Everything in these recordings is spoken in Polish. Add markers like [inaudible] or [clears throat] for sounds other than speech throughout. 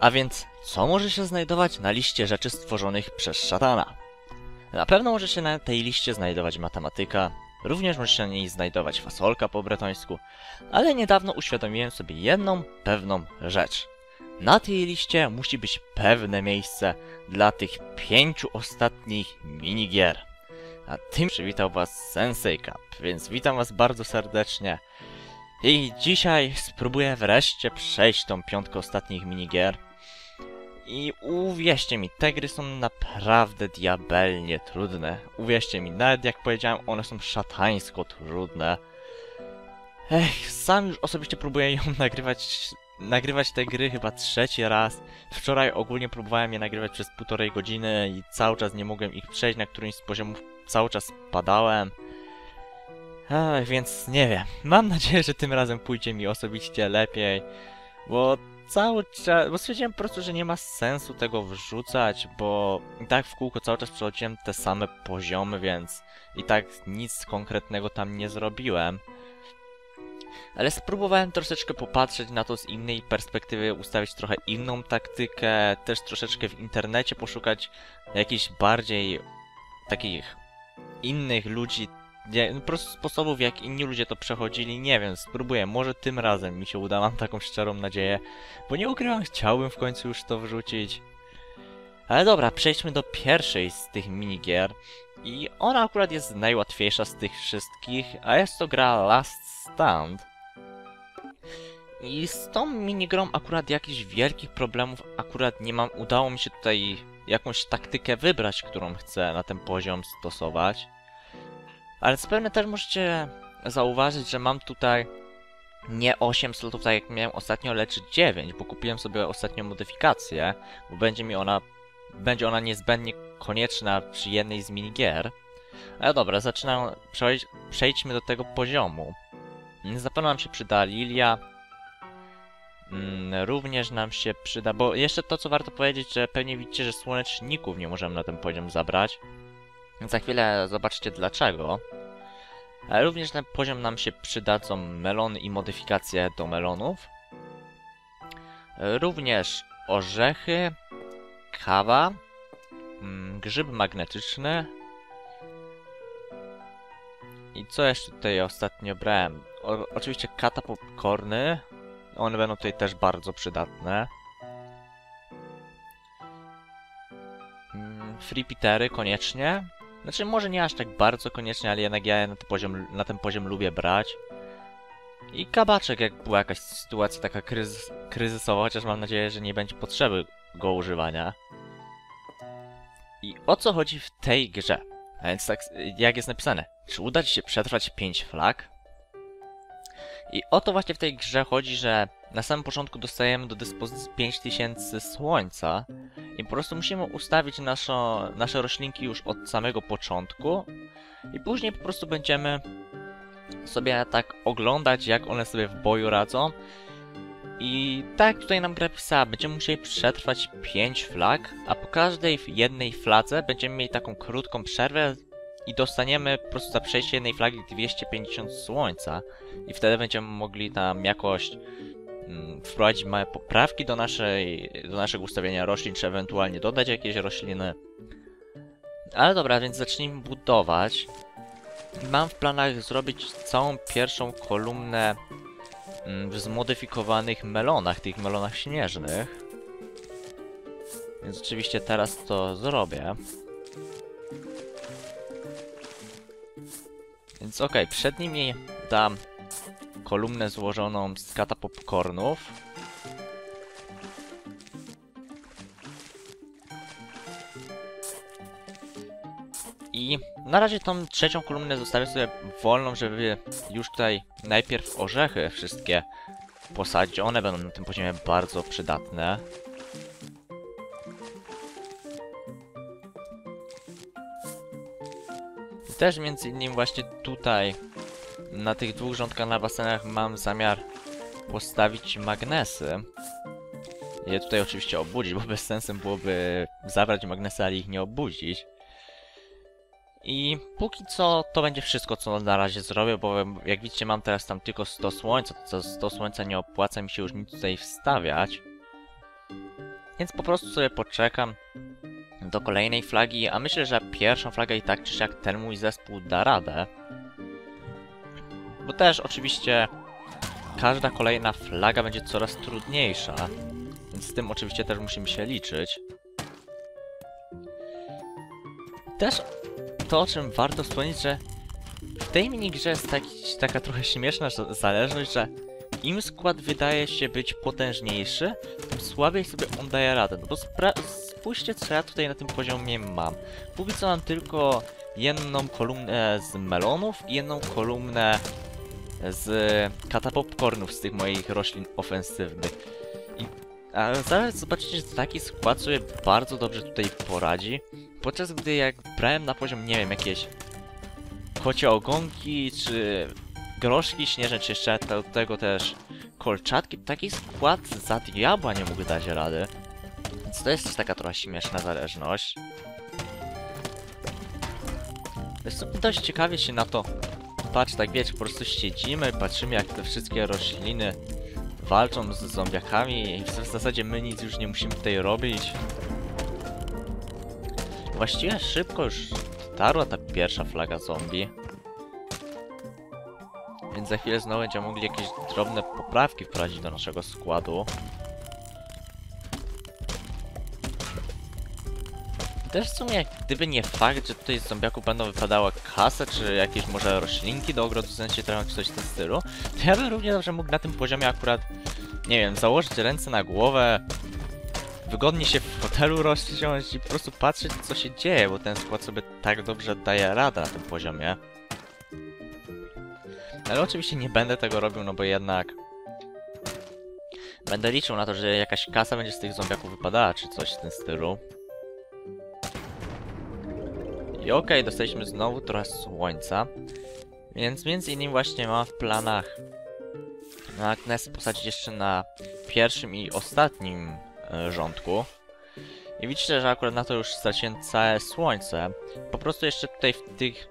A więc, co może się znajdować na liście rzeczy stworzonych przez szatana? Na pewno może się na tej liście znajdować matematyka, również może się na niej znajdować fasolka po bretońsku, ale niedawno uświadomiłem sobie jedną pewną rzecz. Na tej liście musi być pewne miejsce dla tych pięciu ostatnich minigier. A tym przywitał was Sensei Cup, więc witam was bardzo serdecznie. I dzisiaj spróbuję wreszcie przejść tą piątkę ostatnich minigier. I uwierzcie mi, te gry są naprawdę diabelnie trudne. Uwierzcie mi, nawet jak powiedziałem, one są szatańsko trudne. Ech, sam już osobiście próbuję ją [laughs] nagrywać, nagrywać te gry chyba trzeci raz. Wczoraj ogólnie próbowałem je nagrywać przez półtorej godziny i cały czas nie mogłem ich przejść, na którymś z poziomów cały czas padałem. Ech, więc nie wiem. Mam nadzieję, że tym razem pójdzie mi osobiście lepiej, bo cały czas, bo stwierdziłem po prostu, że nie ma sensu tego wrzucać, bo i tak w kółko cały czas przechodziłem te same poziomy, więc i tak nic konkretnego tam nie zrobiłem. Ale spróbowałem troszeczkę popatrzeć na to z innej perspektywy, ustawić trochę inną taktykę, też troszeczkę w internecie poszukać jakichś bardziej takich innych ludzi, nie, po prostu sposobów jak inni ludzie to przechodzili, nie wiem, spróbuję, może tym razem mi się uda, mam taką szczerą nadzieję, bo nie ukrywam, chciałbym w końcu już to wrzucić. Ale dobra, przejdźmy do pierwszej z tych minigier i ona akurat jest najłatwiejsza z tych wszystkich, a jest to gra Last Stand. I z tą minigrą akurat jakichś wielkich problemów akurat nie mam, udało mi się tutaj jakąś taktykę wybrać, którą chcę na ten poziom stosować. Ale zapewne też możecie zauważyć, że mam tutaj nie 8 slotów tak jak miałem ostatnio, lecz 9, bo kupiłem sobie ostatnią modyfikację, bo będzie mi ona, będzie ona niezbędnie konieczna przy jednej z minigier. Ale dobra, zaczynam, przejdź, przejdźmy do tego poziomu. Zapewne nam się przyda Lilia, mm, również nam się przyda, bo jeszcze to co warto powiedzieć, że pewnie widzicie, że słoneczników nie możemy na ten poziom zabrać. Za chwilę zobaczcie dlaczego. Również na poziom nam się przydadzą melony i modyfikacje do melonów. Również orzechy, kawa, mm, grzyb magnetyczny. I co jeszcze tutaj ostatnio brałem? O, oczywiście kata popcorny. One będą tutaj też bardzo przydatne. Mm, Free Petery koniecznie. Znaczy, może nie aż tak bardzo koniecznie, ale jednak ja na ten poziom, na ten poziom lubię brać. I kabaczek, jak była jakaś sytuacja taka kryzys, kryzysowa, chociaż mam nadzieję, że nie będzie potrzeby go używania. I o co chodzi w tej grze? A więc tak, jak jest napisane, czy uda ci się przetrwać 5 flag? I o to właśnie w tej grze chodzi, że na samym początku dostajemy do dyspozycji 5000 słońca i po prostu musimy ustawić naszo, nasze roślinki już od samego początku i później po prostu będziemy sobie tak oglądać, jak one sobie w boju radzą. I tak tutaj nam gra pisała, będziemy musieli przetrwać 5 flag, a po każdej jednej fladze będziemy mieli taką krótką przerwę i dostaniemy po prostu za przejście jednej flagi 250 słońca i wtedy będziemy mogli tam jakoś mm, wprowadzić małe poprawki do, naszej, do naszego ustawienia roślin, czy ewentualnie dodać jakieś rośliny. Ale dobra, więc zacznijmy budować. Mam w planach zrobić całą pierwszą kolumnę mm, w zmodyfikowanych melonach, tych melonach śnieżnych. Więc oczywiście teraz to zrobię. Więc okej, okay, przed nimi dam kolumnę złożoną z kata popcornów. I na razie tą trzecią kolumnę zostawię sobie wolną, żeby już tutaj najpierw orzechy wszystkie posadzić. One będą na tym poziomie bardzo przydatne. Też między innymi właśnie tutaj na tych dwóch rządkach na basenach mam zamiar postawić magnesy. Je tutaj oczywiście obudzić, bo bez sensem byłoby zabrać magnesy, ale ich nie obudzić. I póki co to będzie wszystko, co na razie zrobię, bo jak widzicie mam teraz tam tylko 100 słońca, to 100 słońca nie opłaca mi się już nic tutaj wstawiać. Więc po prostu sobie poczekam do kolejnej flagi, a myślę, że pierwszą flagę i tak czy siak ten mój zespół da radę. Bo też oczywiście każda kolejna flaga będzie coraz trudniejsza, więc z tym oczywiście też musimy się liczyć. Też to, o czym warto wspomnieć, że w tej minigrze jest taki, taka trochę śmieszna zależność, że im skład wydaje się być potężniejszy, tym słabiej sobie on daje radę. No bo spójrzcie, co ja tutaj na tym poziomie mam. Póki co mam tylko jedną kolumnę z melonów i jedną kolumnę z katapopcornów z tych moich roślin ofensywnych. I, a zaraz zobaczycie, że taki skład sobie bardzo dobrze tutaj poradzi. Podczas gdy jak brałem na poziom, nie wiem, jakieś kocie ogonki, czy groszki śnieżne, czy jeszcze do tego też kolczatki, taki skład za diabła nie mógł dać rady. Więc to jest taka trochę śmieszna zależność. Jest dość ciekawie się na to patrz, tak wiecie, po prostu siedzimy, patrzymy jak te wszystkie rośliny walczą z zombiakami i w zasadzie my nic już nie musimy tutaj robić. Właściwie szybko już dotarła ta pierwsza flaga zombie. Więc za chwilę znowu będziemy mogli jakieś drobne poprawki wprowadzić do naszego składu. Też w sumie, gdyby nie fakt, że tutaj z zombiaków będą wypadały kasę, czy jakieś może roślinki do ogrodu, w sensie trochę coś w tym stylu, to ja bym równie dobrze mógł na tym poziomie akurat, nie wiem, założyć ręce na głowę, wygodnie się w fotelu rozciąć i po prostu patrzeć, co się dzieje, bo ten skład sobie tak dobrze daje radę na tym poziomie. Ale oczywiście nie będę tego robił, no bo jednak... Będę liczył na to, że jakaś kasa będzie z tych zombiaków wypadała, czy coś w tym stylu. I okej, okay, dostaliśmy znowu trochę słońca. Więc między innymi właśnie mam w planach na Agnes posadzić jeszcze na pierwszym i ostatnim e, rządku. I widzicie, że akurat na to już straciłem całe słońce. Po prostu jeszcze tutaj w tych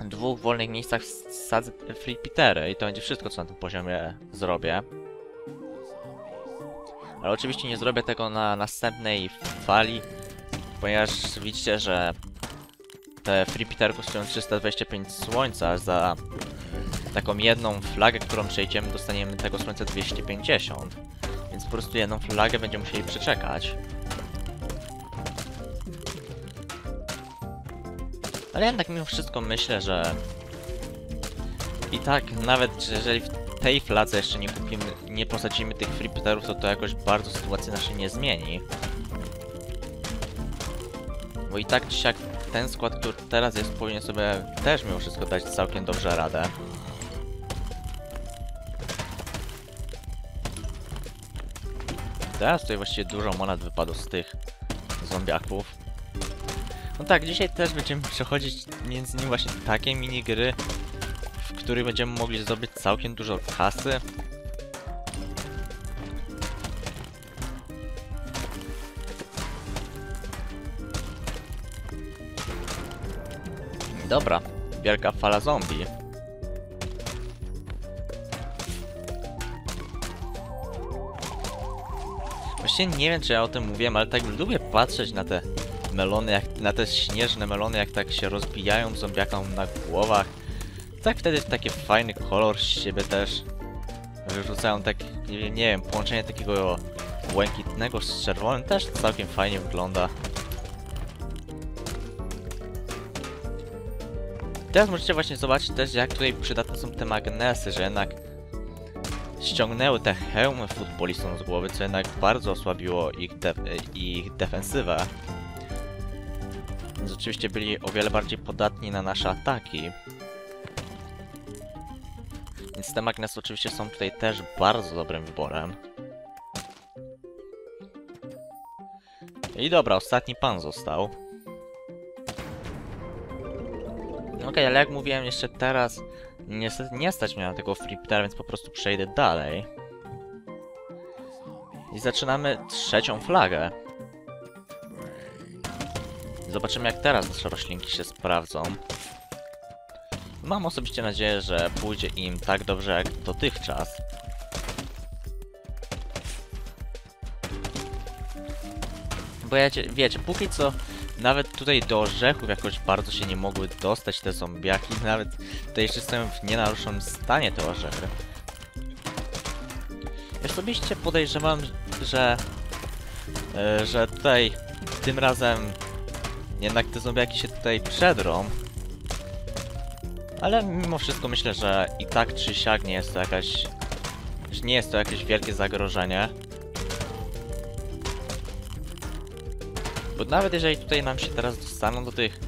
dwóch wolnych miejscach wsadzę flipitery i to będzie wszystko, co na tym poziomie zrobię. Ale oczywiście nie zrobię tego na następnej fali, ponieważ widzicie, że te flipitery kosztują 325 słońca, za taką jedną flagę, którą przejdziemy, dostaniemy tego słońca 250. Więc po prostu jedną flagę będziemy musieli przeczekać. Ale jednak mimo wszystko myślę, że i tak nawet jeżeli w tej fladze jeszcze nie kupimy, nie posadzimy tych flipterów, to to jakoś bardzo sytuacja nasza nie zmieni. Bo i tak czy jak ten skład, który teraz jest, powinien sobie też mimo wszystko dać całkiem dobrze radę. Teraz tutaj właściwie dużo monet wypadło z tych zombiaków. No tak, dzisiaj też będziemy przechodzić między innymi właśnie takie minigry, w których będziemy mogli zdobyć całkiem dużo kasy. Dobra, wielka fala zombie. Właściwie nie wiem, czy ja o tym mówiłem, ale tak lubię patrzeć na te melony, jak, na te śnieżne melony, jak tak się rozbijają zombiakom na głowach. Tak wtedy taki fajny kolor z siebie też wyrzucają tak, nie wiem, połączenie takiego błękitnego z czerwonym też całkiem fajnie wygląda. Teraz możecie właśnie zobaczyć też jak tutaj przydatne są te magnesy, że jednak ściągnęły te hełmy futbolistom z głowy, co jednak bardzo osłabiło ich, ich defensywę. Więc oczywiście byli o wiele bardziej podatni na nasze ataki. Więc te magnesy oczywiście są tutaj też bardzo dobrym wyborem. I dobra, ostatni pan został. Ok, ale jak mówiłem jeszcze teraz, niestety nie stać mnie na tego fliptera, więc po prostu przejdę dalej. I zaczynamy trzecią flagę. Zobaczymy jak teraz nasze roślinki się sprawdzą. Mam osobiście nadzieję, że pójdzie im tak dobrze jak dotychczas. Bo ja, wiecie, póki co nawet tutaj do orzechów jakoś bardzo się nie mogły dostać te zombiaki, [laughs] nawet tutaj jeszcze stoją w nienaruszonym stanie te orzechy. Ja osobiście podejrzewam, że, e, że tutaj tym razem jednak te zombiaki się tutaj przedrą. Ale mimo wszystko myślę, że i tak czy siak nie jest to jakaś... nie jest to jakieś wielkie zagrożenie. Bo nawet jeżeli tutaj nam się teraz dostaną do tych...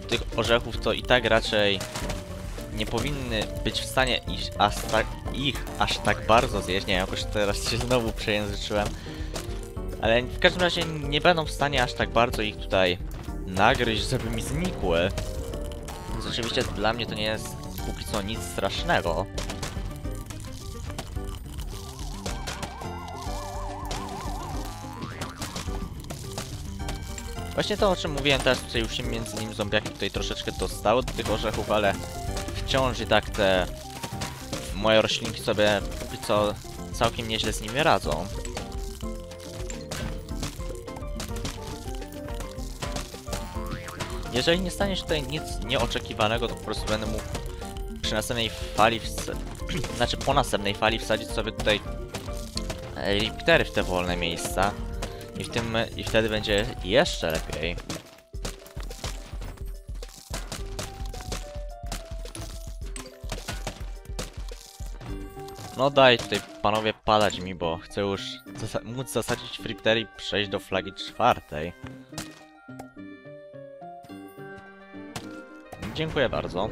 do tych orzechów, to i tak raczej nie powinny być w stanie aż tak, ich aż tak bardzo zjeść. Nie jakoś teraz się znowu przejęzyczyłem. Ale w każdym razie nie będą w stanie aż tak bardzo ich tutaj nagryźć, żeby mi znikły. Więc oczywiście dla mnie to nie jest póki co nic strasznego. Właśnie to, o czym mówiłem teraz, tutaj już się między nim zombiaki tutaj troszeczkę dostało do tych orzechów, ale wciąż i tak te moje roślinki sobie póki co całkiem nieźle z nimi radzą. Jeżeli nie stanie się tutaj nic nieoczekiwanego, to po prostu będę mógł przy następnej fali, [clears throat] znaczy po następnej fali wsadzić sobie tutaj repeatery w te wolne miejsca i, w tym, i wtedy będzie jeszcze lepiej. No daj tutaj panowie padać mi, bo chcę już móc zasadzić friptery i przejść do flagi czwartej. Dziękuję bardzo.